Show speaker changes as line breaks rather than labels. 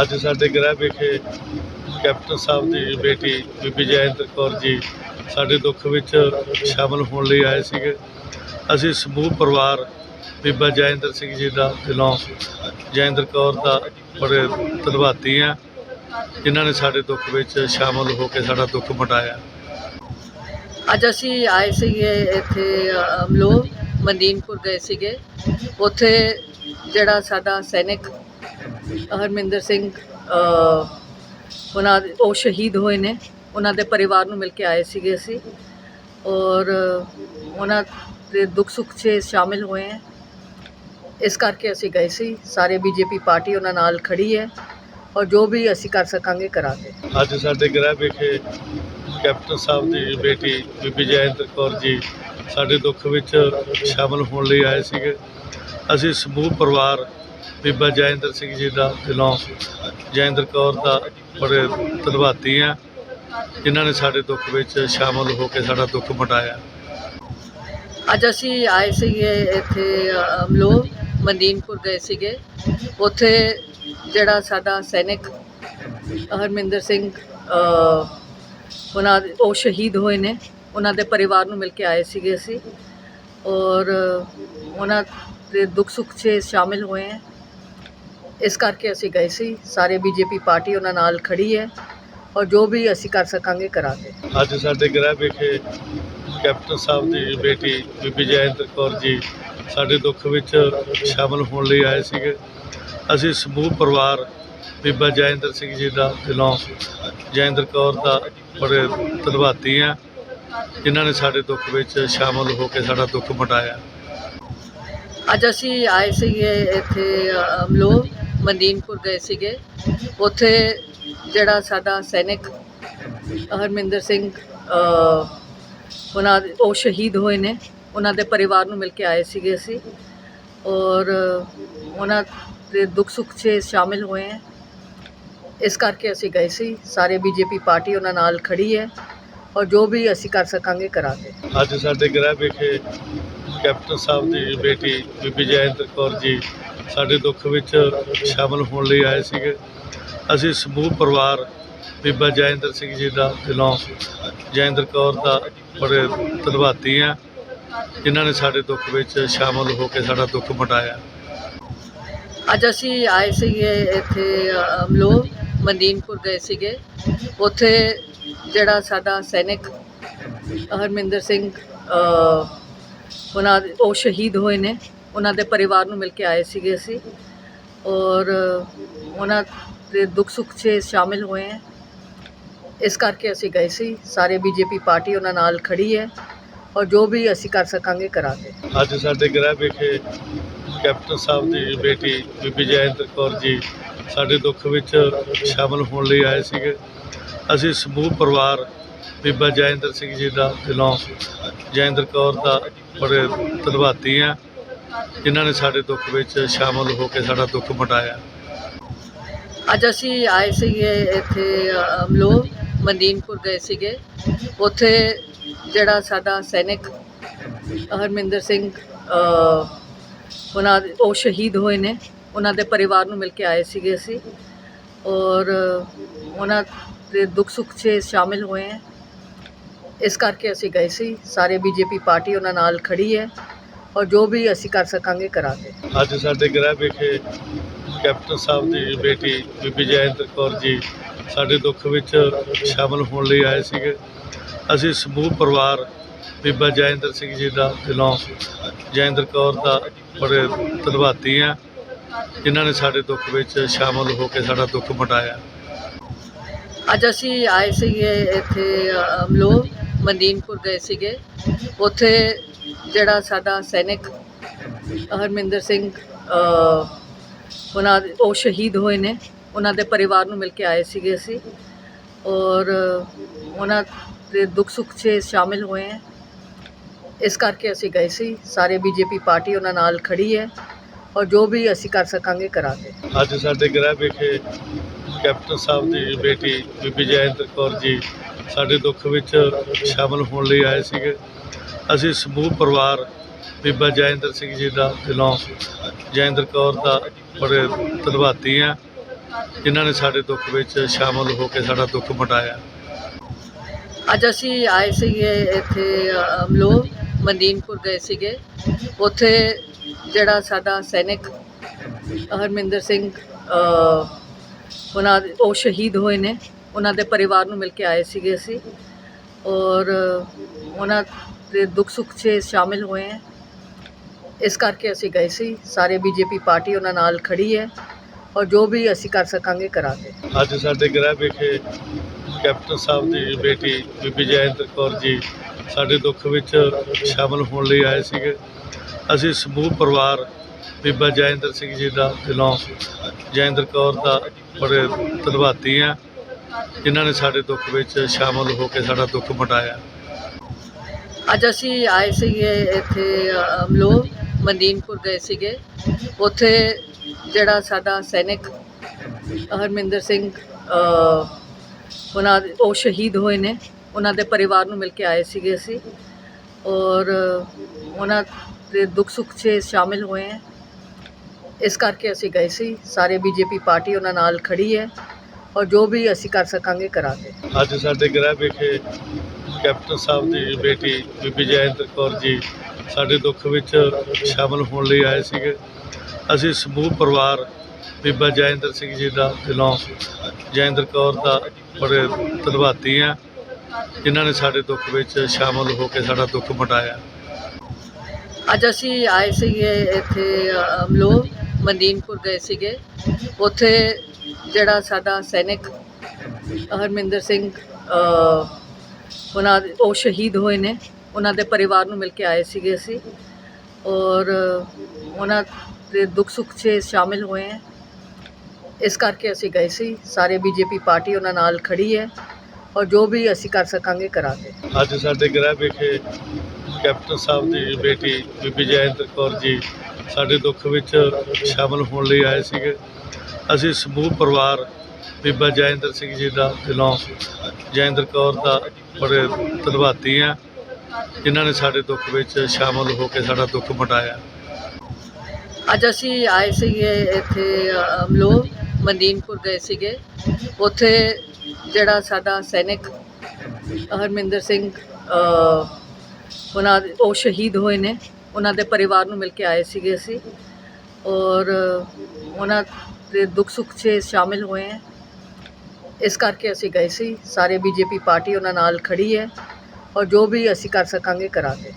ਅੱਜ ਸਾਡੇ ਗ੍ਰਹਿ ਵਿਖੇ ਕੈਪਟਨ ਸਾਹਿਬ ਦੀ ਬੇਟੀ ਬੀਬੀ ਜੈਇੰਦਰ ਕੌਰ ਜੀ ਸਾਡੇ ਦੁੱਖ ਵਿੱਚ ਸ਼ਾਮਲ ਹੋਣ ਲਈ ਆਏ ਸੀਗੇ। ਅਸੀਂ ਸਮੂਹ ਪਰਿਵਾਰ ਬੀਬਾ ਜੈਇੰਦਰ ਸਿੰਘ ਜੀ ਦਾ ਦਿਲੋਂ ਜੈਇੰਦਰ ਕੌਰ ਦਾ ਬੜੇ ਧੰਨਵਾਦੀ ਆ ਜਿਨ੍ਹਾਂ ਨੇ ਸਾਡੇ ਦੁੱਖ ਵਿੱਚ ਸ਼ਾਮਲ ਹੋ ਕੇ ਸਾਡਾ ਦੁੱਖ ਮਟਾਇਆ।
ਅੱਜ ਅਸੀਂ ਆਏ ਸੀਗੇ ਇੱਥੇ ਅਮਲੋ ਮਦੀਨਪੁਰ ਗਏ ਸੀਗੇ। ਉੱਥੇ ਜਿਹੜਾ ਸਾਡਾ ਸੈਨਿਕ ਹਰਮਿੰਦਰ ਸਿੰਘ ਉਹਨਾਂ ਉਹ ਸ਼ਹੀਦ ਹੋਏ ਨੇ। ਉਹਨਾਂ ਦੇ ਪਰਿਵਾਰ ਨੂੰ ਮਿਲ ਕੇ ਆਏ ਸੀਗੇ ਅਸੀਂ। ਔਰ ਉਹਨਾਂ ਦੇ ਦੁੱਖ ਸੁੱਖ 'ਚ ਸ਼ਾਮਿਲ ਹੋਏ ਹੈ। ਇਸ ਕਰਕੇ ਅਸੀਂ ਗਏ ਸੀ। ਸਾਰੇ ਬੀਜੇਪੀ ਪਾਰਟੀ ਉਹਨਾਂ ਨਾਲ ਖੜੀ ਹੈ ਔਰ ਜੋ ਵੀ ਅਸੀਂ ਕਰ ਸਕਾਂਗੇ ਕਰਾਂਗੇ।
ਅੱਜ ਸਾਡੇ ਗ੍ਰਹਿ ਵਿਖੇ ਕੈਪਟਨ ਸਾਹਿਬ ਦੀ ਬੇਟੀ ਬੀਬੀ ਜੈਇੰਦਰ ਕੌਰ ਜੀ ਸਾਡੇ ਦੁੱਖ ਵਿੱਚ ਸ਼ਾਮਲ ਹੋਣ ਲਈ ਆਏ ਸੀਗੇ। ਅਸੀਂ ਸਮੂਹ ਪਰਿਵਾਰ ਬੀਬਾ ਜੈਇੰਦਰ ਸਿੰਘ ਜੀ ਦਾ ਦਿਲੋਂ ਜੈਇੰਦਰ ਕੌਰ ਦਾ ਬੜੇ ਧੰਨਵਾਦੀ ਆ ਜਿਨ੍ਹਾਂ ਨੇ ਸਾਡੇ ਦੁੱਖ ਵਿੱਚ ਸ਼ਾਮਲ ਹੋ ਕੇ ਸਾਡਾ ਦੁੱਖ ਮਿਟਾਇਆ।
ਅੱਜ ਅਸੀਂ ਆਏ ਸੀਗੇ ਇੱਥੇ ਅਮਲੋ, ਮਦੀਨਪੁਰ ਗਏ ਸੀਗੇ। ਉੱਥੇ ਜਿਹੜਾ ਸਾਡਾ ਸੈਨਿਕ ਹਰਮਿੰਦਰ ਸਿੰਘ ਉਹਨਾਂ ਉਹ ਸ਼ਹੀਦ ਹੋਏ ਨੇ। ਉਹਨਾਂ ਦੇ ਪਰਿਵਾਰ ਨੂੰ ਮਿਲ ਕੇ ਆਏ ਸੀਗੇ ਅਸੀਂ। ਔਰ ਉਹਨਾਂ ਦੇ ਦੁੱਖ ਸੁੱਖ 'ਚ ਸ਼ਾਮਿਲ ਹੋਏ ਹਾਂ। ਇਸ ਕਰਕੇ ਅਸੀਂ ਗਏ ਸੀ। ਸਾਰੇ ਬੀਜੇਪੀ ਪਾਰਟੀ ਉਹਨਾਂ ਨਾਲ ਖੜੀ ਹੈ ਔਰ ਜੋ ਵੀ ਅਸੀਂ ਕਰ ਸਕਾਂਗੇ ਕਰਾਂਗੇ।
ਅੱਜ ਸਾਡੇ ਗ੍ਰਹਿ ਵਿਖੇ ਕੈਪਟਨ ਸਾਹਿਬ ਦੀ ਬੇਟੀ ਬੀਬੀ ਜੈਇੰਦਰ ਕੌਰ ਜੀ ਸਾਡੇ ਦੁੱਖ ਵਿੱਚ ਸ਼ਾਮਲ ਹੋਣ ਲਈ ਆਏ ਸੀਗੇ। ਅਸੀਂ ਸਮੂਹ ਪਰਿਵਾਰ ਬੀਬਾ ਜੈਇੰਦਰ ਸਿੰਘ ਜੀ ਦਾ ਦਿਲੋਂ ਜੈਇੰਦਰ ਕੌਰ ਦਾ ਬੜੇ ਧੰਨਵਾਦੀ ਆ ਜਿਨ੍ਹਾਂ ਨੇ ਸਾਡੇ ਦੁੱਖ ਵਿੱਚ ਸ਼ਾਮਲ ਹੋ ਕੇ ਸਾਡਾ ਦੁੱਖ ਮਿਟਾਇਆ।
ਅੱਜ ਅਸੀਂ ਆਏ ਸੀਗੇ ਇੱਥੇ ਅਮਲੋ ਮਦੀਨਪੁਰ ਗਏ ਸੀਗੇ। ਉੱਥੇ ਜਿਹੜਾ ਸਾਡਾ ਸੈਨਿਕ ਹਰਮਿੰਦਰ ਸਿੰਘ ਉਹਨਾਂ ਉਹ ਸ਼ਹੀਦ ਹੋਏ ਨੇ। ਉਹਨਾਂ ਦੇ ਪਰਿਵਾਰ ਨੂੰ ਮਿਲ ਕੇ ਆਏ ਸੀਗੇ ਅਸੀਂ। ਔਰ ਉਹਨਾਂ ਦੇ ਦੁੱਖ ਸੁੱਖ 'ਚ ਸ਼ਾਮਿਲ ਹੋਏ ਹੈ। ਇਸ ਕਰਕੇ ਅਸੀਂ ਗਏ ਸੀ। ਸਾਰੇ ਬੀਜੇਪੀ ਪਾਰਟੀ ਉਹਨਾਂ ਨਾਲ ਖੜੀ ਹੈ ਔਰ ਜੋ ਵੀ ਅਸੀਂ ਕਰ ਸਕਾਂਗੇ ਕਰਾਂਗੇ।
ਅੱਜ ਸਾਡੇ ਗ੍ਰਹਿ ਵਿਖੇ ਕੈਪਟਨ ਸਾਹਿਬ ਦੀ ਬੇਟੀ ਬੀਬੀ ਜੈਇੰਦਰ ਕੌਰ ਜੀ ਸਾਡੇ ਦੁੱਖ ਵਿੱਚ ਸ਼ਾਮਲ ਹੋਣ ਲਈ ਆਏ ਸੀਗੇ। ਅਸੀਂ ਸਮੂਹ ਪਰਿਵਾਰ ਬੀਬਾ ਜੈਇੰਦਰ ਸਿੰਘ ਜੀ ਦਾ ਦਿਲੋਂ ਜੈਇੰਦਰ ਕੌਰ ਦਾ ਬੜੇ ਧੰਨਵਾਦੀ ਆ ਜਿਨ੍ਹਾਂ ਨੇ ਸਾਡੇ ਦੁੱਖ ਵਿੱਚ ਸ਼ਾਮਲ ਹੋ ਕੇ ਸਾਡਾ ਦੁੱਖ ਮਿਟਾਇਆ।
ਅੱਜ ਅਸੀਂ ਆਏ ਸੀਗੇ ਇੱਥੇ ਅਮਲੋ ਮਦੀਨਪੁਰ ਗਏ ਸੀਗੇ। ਉੱਥੇ ਜਿਹੜਾ ਸਾਡਾ ਸੈਨਿਕ ਹਰਮਿੰਦਰ ਸਿੰਘ ਉਹਨਾਂ ਦੇ- ਉਹ ਸ਼ਹੀਦ ਹੋਏ ਨੇ। ਉਹਨਾਂ ਦੇ ਪਰਿਵਾਰ ਨੂੰ ਮਿਲ ਕੇ ਆਏ ਸੀਗੇ ਅਸੀਂ ਔਰ ਉਹਨਾਂ ਦੇ ਦੁੱਖ ਸੁੱਖ 'ਚ ਸ਼ਾਮਿਲ ਹੋਏ ਹੈ। ਇਸ ਕਰਕੇ ਅਸੀਂ ਗਏ ਸੀ। ਸਾਰੇ ਬੀਜੇਪੀ ਪਾਰਟੀ ਉਹਨਾਂ ਨਾਲ ਖੜੀ ਹੈ ਔਰ ਜੋ ਵੀ ਅਸੀਂ ਕਰ ਸਕਾਂਗੇ ਕਰਾਂਗੇ।
ਅੱਜ ਸਾਡੇ ਗ੍ਰਹਿ ਵਿਖੇ ਕੈਪਟਨ ਸਾਹਿਬ ਦੀ ਬੇਟੀ ਬੀਬੀ ਜੈਇੰਦਰ ਕੌਰ ਜੀ ਸਾਡੇ ਦੁੱਖ ਵਿੱਚ ਸ਼ਾਮਲ ਹੋਣ ਲਈ ਆਏ ਸੀਗੇ। ਅਸੀਂ ਸਮੂਹ ਪਰਿਵਾਰ ਬੀਬਾ ਜੈਇੰਦਰ ਸਿੰਘ ਜੀ ਦਾ ਦਿਲੋਂ ਜੈਇੰਦਰ ਕੌਰ ਦਾ ਬੜੇ ਧੰਨਵਾਦੀ ਆ ਜਿਨ੍ਹਾਂ ਨੇ ਸਾਡੇ ਦੁੱਖ ਵਿੱਚ ਸ਼ਾਮਲ ਹੋ ਕੇ ਸਾਡਾ ਦੁੱਖ ਮਿਟਾਇਆ।
ਅੱਜ ਅਸੀਂ ਆਏ ਸੀਗੇ ਇੱਥੇ ਅਮਲੋ ਮਦੀਨਪੁਰ ਗਏ ਸੀਗੇ। ਉੱਥੇ ਜਿਹੜਾ ਸਾਡਾ ਸੈਨਿਕ ਹਰਮਿੰਦਰ ਸਿੰਘ ਉਹਨਾਂ ਉਹ ਸ਼ਹੀਦ ਹੋਏ ਨੇ। ਉਹਨਾਂ ਦੇ ਪਰਿਵਾਰ ਨੂੰ ਮਿਲ ਕੇ ਆਏ ਸੀਗੇ ਅਸੀਂ। ਔਰ ਉਹਨਾਂ ਦੇ ਦੁੱਖ ਸੁੱਖ 'ਚ ਸ਼ਾਮਿਲ ਹੋਏ ਹੈ। ਇਸ ਕਰਕੇ ਅਸੀਂ ਗਏ ਸੀ। ਸਾਰੇ ਬੀਜੇਪੀ ਪਾਰਟੀ ਉਹਨਾਂ ਨਾਲ ਖੜੀ ਹੈ। ਔਰ ਜੋ ਵੀ ਅਸੀਂ ਕਰ ਸਕਾਂਗੇ ਕਰਾਂਗੇ।
ਅੱਜ ਸਾਡੇ ਗ੍ਰਹਿ ਵਿਖੇ ਕੈਪਟਨ ਸਾਹਿਬ ਦੀ ਬੇਟੀ ਬੀਬੀ ਜੈਇੰਦਰ ਕੌਰ ਜੀ ਸਾਡੇ ਦੁੱਖ ਵਿੱਚ ਸ਼ਾਮਲ ਹੋਣ ਲਈ ਆਏ ਸੀਗੇ। ਅਸੀਂ ਸਮੂਹ ਪਰਿਵਾਰ ਬੀਬਾ ਜੈਇੰਦਰ ਸਿੰਘ ਜੀ ਦਾ ਦਿਲੋਂ ਜੈਇੰਦਰ ਕੌਰ ਦਾ ਬੜੇ ਧੰਨਵਾਦੀ ਆ ਜਿਨ੍ਹਾਂ ਨੇ ਸਾਡੇ ਦੁੱਖ ਵਿੱਚ ਸ਼ਾਮਲ ਹੋ ਕੇ ਸਾਡਾ ਦੁੱਖ ਮਿਟਾਇਆ।
ਅੱਜ ਅਸੀਂ ਆਏ ਸੀਗੇ ਇੱਥੇ ਅਮਲੋ ਮਦੀਨਪੁਰ ਗਏ ਸੀਗੇ। ਉੱਥੇ ਜਿਹੜਾ ਸਾਡਾ ਸੈਨਿਕ ਹਰਮਿੰਦਰ ਸਿੰਘ ਉਹਨਾਂ ਉਹ ਸ਼ਹੀਦ ਹੋਏ ਨੇ। ਉਹਨਾਂ ਦੇ ਪਰਿਵਾਰ ਨੂੰ ਮਿਲ ਕੇ ਆਏ ਸੀਗੇ ਅਸੀਂ। ਔਰ ਉਹਨਾਂ ਦੇ ਦੁੱਖ ਸੁੱਖ 'ਚ ਸ਼ਾਮਿਲ ਹੋਏ ਹੈ। ਇਸ ਕਰਕੇ ਅਸੀਂ ਗਏ ਸੀ। ਸਾਰੇ ਬੀਜੇਪੀ ਪਾਰਟੀ ਉਹਨਾਂ ਨਾਲ ਖੜੀ ਹੈ ਔਰ ਜੋ ਵੀ ਅਸੀਂ ਕਰ ਸਕਾਂਗੇ ਕਰਾਂਗੇ।
ਅੱਜ ਸਾਡੇ ਗ੍ਰਹਿ ਵਿਖੇ ਕੈਪਟਨ ਸਾਹਿਬ ਦੀ ਬੇਟੀ ਬੀਬੀ ਜੈਇੰਦਰ ਕੌਰ ਜੀ ਸਾਡੇ ਦੁੱਖ ਵਿੱਚ ਸ਼ਾਮਲ ਹੋਣ ਲਈ ਆਏ ਸੀਗੇ। ਅਸੀਂ ਸਮੂਹ ਪਰਿਵਾਰ ਬੀਬਾ ਜੈਇੰਦਰ ਸਿੰਘ ਜੀ ਦਾ ਦਿਲੋਂ ਜੈਇੰਦਰ ਕੌਰ ਦਾ ਬੜੇ ਧੰਨਵਾਦੀ ਆ ਜਿਨ੍ਹਾਂ ਨੇ ਸਾਡੇ ਦੁੱਖ ਵਿੱਚ ਸ਼ਾਮਲ ਹੋ ਕੇ ਸਾਡਾ ਦੁੱਖ ਮਟਾਇਆ।
ਅੱਜ ਅਸੀਂ ਆਏ ਸੀਗੇ ਇੱਥੇ ਅਮਲੋ ਮਦੀਨਪੁਰ ਗਏ ਸੀਗੇ। ਉੱਥੇ ਜਿਹੜਾ ਸਾਡਾ ਸੈਨਿਕ ਹਰਮਿੰਦਰ ਸਿੰਘ ਉਹਨਾਂ ਉਹ ਸ਼ਹੀਦ ਹੋਏ ਨੇ। ਉਹਨਾਂ ਦੇ ਪਰਿਵਾਰ ਨੂੰ ਮਿਲ ਕੇ ਆਏ ਸੀਗੇ ਅਸੀਂ। ਔਰ ਉਹਨਾਂ ਦੇ ਦੁੱਖ ਸੁੱਖ 'ਚ ਸ਼ਾਮਿਲ ਹੋਏ ਹੈ। ਇਸ ਕਰਕੇ ਅਸੀਂ ਗਏ ਸੀ। ਸਾਰੇ ਬੀਜੇਪੀ ਪਾਰਟੀ ਉਹਨਾਂ ਨਾਲ ਖੜੀ ਹੈ ਔਰ ਜੋ ਵੀ ਅਸੀਂ ਕਰ ਸਕਾਂਗੇ ਕਰਾਂਗੇ।
ਅੱਜ ਸਾਡੇ ਗ੍ਰਹਿ ਵਿਖੇ ਕੈਪਟਨ ਸਾਹਿਬ ਦੀ ਬੇਟੀ ਬੀਬੀ ਜੈਇੰਦਰ ਕੌਰ ਜੀ ਸਾਡੇ ਦੁੱਖ ਵਿੱਚ ਸ਼ਾਮਲ ਹੋਣ ਲਈ ਆਏ ਸੀਗੇ। ਅਸੀਂ ਸਮੂਹ ਪਰਿਵਾਰ ਬੀਬਾ ਜੈਇੰਦਰ ਸਿੰਘ ਜੀ ਦਾ ਦਿਲੋਂ ਜੈਇੰਦਰ ਕੌਰ ਦਾ ਬੜੇ ਧੰਨਵਾਦੀ ਆ ਜਿਨ੍ਹਾਂ ਨੇ ਸਾਡੇ ਦੁੱਖ ਵਿੱਚ ਸ਼ਾਮਲ ਹੋ ਕੇ ਸਾਡਾ ਦੁੱਖ ਮਟਾਇਆ।
ਅੱਜ ਅਸੀਂ ਆਏ ਸੀਗੇ ਇੱਥੇ ਅਮਲੋ, ਮਦੀਨਪੁਰ ਗਏ ਸੀਗੇ। ਉੱਥੇ ਜਿਹੜਾ ਸਾਡਾ ਸੈਨਿਕ ਹਰਮਿੰਦਰ ਸਿੰਘ ਉਹਨਾਂ ਉਹ ਸ਼ਹੀਦ ਹੋਏ ਨੇ। ਉਹਨਾਂ ਦੇ ਪਰਿਵਾਰ ਨੂੰ ਮਿਲ ਕੇ ਆਏ ਸੀਗੇ ਅਸੀਂ। ਔਰ ਉਹਨਾਂ ਦੇ ਦੁੱਖ ਸੁੱਖ 'ਚ ਸ਼ਾਮਿਲ ਹੋਏ ਹੈ। ਇਸ ਕਰਕੇ ਅਸੀਂ ਗਏ ਸੀ। ਸਾਰੇ ਬੀਜੇਪੀ ਪਾਰਟੀ ਉਹਨਾਂ ਨਾਲ ਖੜੀ ਹੈ। ਔਰ ਜੋ ਵੀ ਅਸੀਂ ਕਰ ਸਕਾਂਗੇ, ਕਰਾਂਗੇ।
ਅੱਜ ਸਾਡੇ ਗ੍ਰਹਿ ਵਿਖੇ ਕੈਪਟਨ ਸਾਹਿਬ ਦੀ ਬੇਟੀ ਬੀਬੀ ਜੈਇੰਦਰ ਕੌਰ ਜੀ ਸਾਡੇ ਦੁੱਖ ਵਿੱਚ ਸ਼ਾਮਲ ਹੋਣ ਲਈ ਆਏ ਸੀਗੇ। ਅਸੀਂ ਸਮੂਹ ਪਰਿਵਾਰ ਬੀਬਾ ਜੈਇੰਦਰ ਸਿੰਘ ਜੀ ਦਾ ਦਿਲੋਂ ਜੈਇੰਦਰ ਕੌਰ ਦਾ ਬੜੇ ਧੰਨਵਾਦੀ ਆ ਜਿਨ੍ਹਾਂ ਨੇ ਸਾਡੇ ਦੁੱਖ ਵਿੱਚ ਸ਼ਾਮਲ ਹੋ ਕੇ ਸਾਡਾ ਦੁੱਖ ਮਟਾਇਆ।
ਅੱਜ ਅਸੀਂ ਆਏ ਸੀਗੇ ਇੱਥੇ ਅਮਲੋ ਮਦੀਨਪੁਰ ਗਏ ਸੀਗੇ। ਉੱਥੇ ਜਿਹੜਾ ਸਾਡਾ ਸੈਨਿਕ ਹਰਮਿੰਦਰ ਸਿੰਘ ਉਹਨਾਂ ਉਹ ਸ਼ਹੀਦ ਹੋਏ ਨੇ। ਉਹਨਾਂ ਦੇ ਪਰਿਵਾਰ ਨੂੰ ਮਿਲ ਕੇ ਆਏ ਸੀਗੇ ਅਸੀਂ। ਔਰ ਉਹਨਾਂ ਦੇ ਦੁੱਖ ਸੁੱਖ 'ਚ ਸ਼ਾਮਿਲ ਹੋਏ ਹੈ। ਇਸ ਕਰਕੇ ਅਸੀਂ ਗਏ ਸੀ। ਸਾਰੇ ਬੀਜੇਪੀ ਪਾਰਟੀ ਉਹਨਾਂ ਨਾਲ ਖੜੀ ਹੈ ਔਰ ਜੋ ਵੀ ਅਸੀਂ ਕਰ ਸਕਾਂਗੇ ਕਰਾਂਗੇ।
ਅੱਜ ਸਾਡੇ ਗ੍ਰਹਿ ਵਿਖੇ ਕੈਪਟਨ ਸਾਹਿਬ ਦੀ ਬੇਟੀ ਬੀਬੀ ਜੈਇੰਦਰ ਕੌਰ ਜੀ ਸਾਡੇ ਦੁੱਖ ਵਿੱਚ ਸ਼ਾਮਲ ਹੋਣ ਲਈ ਆਏ ਸੀਗੇ। ਅਸੀਂ ਸਮੂਹ ਪਰਿਵਾਰ ਬੀਬਾ ਜੈਇੰਦਰ ਸਿੰਘ ਜੀ ਦਾ ਦਿਲੋਂ ਜੈਇੰਦਰ ਕੌਰ ਦਾ ਬੜੇ ਧੰਨਵਾਦੀ ਆ ਜਿਨ੍ਹਾਂ ਨੇ ਸਾਡੇ ਦੁੱਖ ਵਿੱਚ ਸ਼ਾਮਲ ਹੋ ਕੇ ਸਾਡਾ ਦੁੱਖ ਮਟਾਇਆ।
ਅੱਜ ਅਸੀਂ ਆਏ ਸੀਗੇ ਇੱਥੇ ਅਮਲੋ, ਮਦੀਨਪੁਰ ਗਏ ਸੀਗੇ। ਉੱਥੇ ਜਿਹੜਾ ਸਾਡਾ ਸੈਨਿਕ ਹਰਮਿੰਦਰ ਸਿੰਘ ਉਹਨਾਂ ਉਹ ਸ਼ਹੀਦ ਹੋਏ ਨੇ। ਉਹਨਾਂ ਦੇ ਪਰਿਵਾਰ ਨੂੰ ਮਿਲ ਕੇ ਆਏ ਸੀਗੇ ਅਸੀਂ। ਔਰ ਉਹਨਾਂ ਦੇ ਦੁੱਖ ਸੁੱਖ 'ਚ ਸ਼ਾਮਿਲ ਹੋਏ ਹਾਂ। ਇਸ ਕਰਕੇ ਅਸੀਂ ਗਏ ਸੀ। ਸਾਰੇ ਬੀਜੇਪੀ ਪਾਰਟੀ ਉਹਨਾਂ ਨਾਲ ਖੜੀ ਹੈ ਔਰ ਜੋ ਵੀ ਅਸੀਂ ਕਰ ਸਕਾਂਗੇ ਕਰਾਂਗੇ।